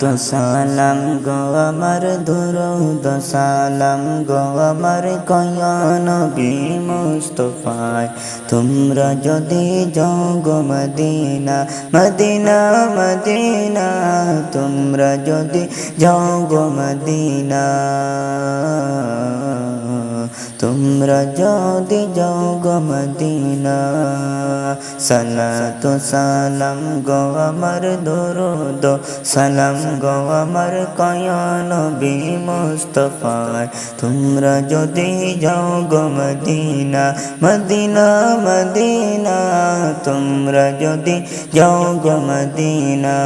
তো সালাম গো আমার দুরুদ সালাম গো আমার কয়ন বি মুস্তফায়। তোমরা যদি যাও গো মদিনা মদিনা মদিনা, তোমরা যদি যাও গো মদিনা। তোমরা যদি যাও গো মদিনা, সালাতু সালাম গো আমার দরুদ, সালাম গো আমার কয়ন বি মুস্তফায় তোমরা যদি যাও গো মদিনা মদিনা মদিনা, তোমরা যদি যাও গো মদিনা।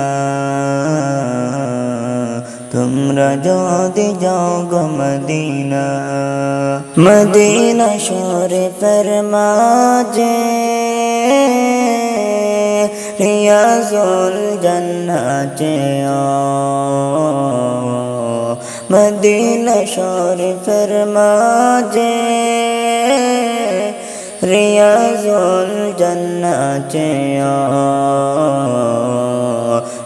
তোমরা যদি যাও গো মদিনা মদিনা শরীফের মাঝে রিয়াজুল জান্নাতে মদিনা শরীফের মাঝে রিয়াজুল জান্নাতে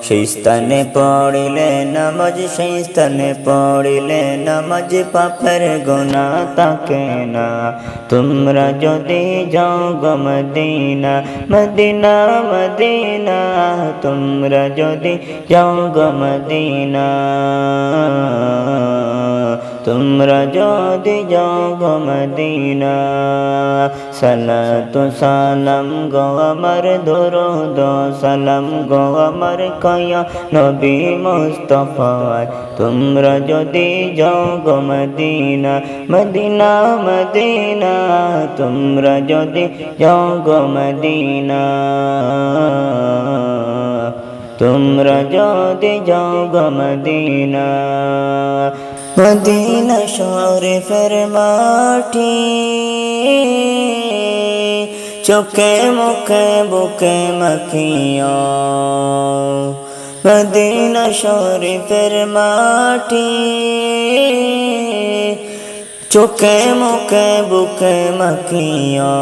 সেই স্থানে পড়িলে নামাজ, সেই স্থানে পড়িলে নামাজ পাপের গোনা তাকে না। তোমরা যদি যাও গো মদিনা মদিনা মদিনা, তোমরা যদি যাও গো তোমরা যদি যাও মদিনা সালাতু সালাম গো আমার দরুদ সালাম গো আমার কয়া নবী মুস্তফায় তোমরা যদি যাও মদিনা মদিনা মদিনা তোমরা যদি যাও মদিনা তোমরা যদি যাও মদিনা মদিনা শরীফের মাটি। চোখে মুখে বুকে মাখিয়া মদিনা শরীফের মাটি। চোখে মুখে বুকে মাখিয়া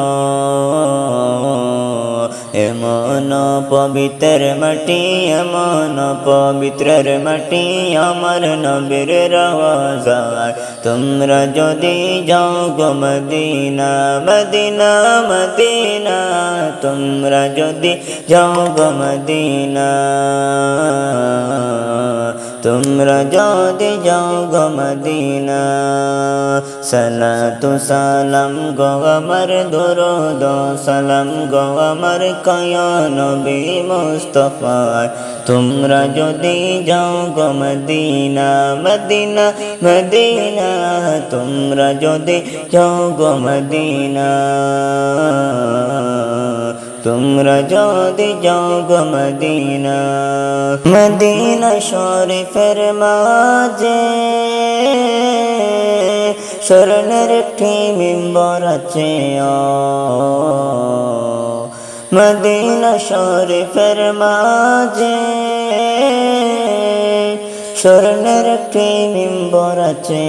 এমন পবিত্র মাটি, এমন পবিত্রের মাটি আমার নবীর রওয়াজায় তোমরা যদি যাও গো মদিনা মদিনা মদিনা, তোমরা যদি যাও গো মদিনা। তোমরা যদি যাও গো মদিনা সালাতু সালাম গো আমার দরুদ সালাম গো আমার কয়া নবী মুস্তফায় তোমরা যদি যাও গো মদিনা মদিনা মদিনা তোমরা যদি যাও গো মদিনা তোমরা যদি যাও গো মদিনা মদিনা শরীফের মাঝে স্বর্ণের একটি মিম্বর আছে মদিনা শরীফের মাঝে স্বর্ণের একটি মিম্বর আছে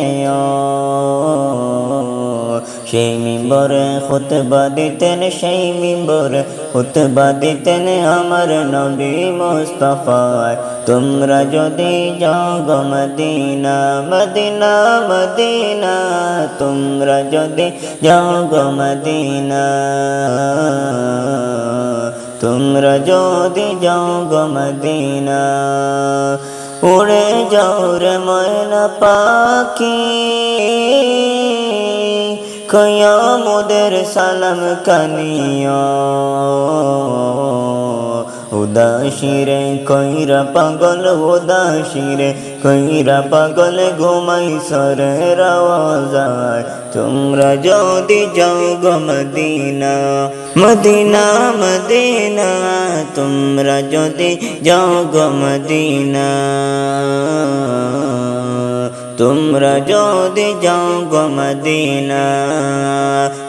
সেই মিম্বরে খুতবা দিতেন, সেই মিম্বরে খুতবা দিতেন আমার নবী মুস্তফায়। তোমরা যদি যাও গো মদিনা মদিনা মদিনা, তোমরা যদি যাও গো মদিনা, তোমরা যদি যাও গো মদিনা। উড়ে যাও রে ময়না পাখি কয়ামুদের সালাম কানিয়া উদাসীরে, কইরা পাগল উদাসিরে, কইরা পাগল ঘুমাই সরে রাওয়াজায় তোমরা যদি যাও গো মদিনা মদিনা মদিনা, তোমরা যদি যাও গো মদিনা। তোমরা যদি যাও গো মদিনা,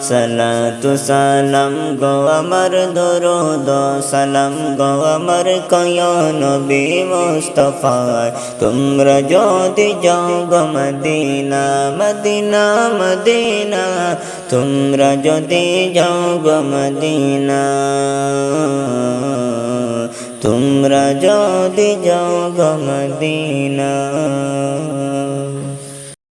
সালাতু সালাম গো আমার দরুদ, সালাম গো আমার কয়া নবী মুস্তফায় তোমরা যদি যাও গো মদিনা মদিনা মদিনা, তোমরা যদি যাও গো মদিনা, তোমরা যদি যাও গো মদিনা।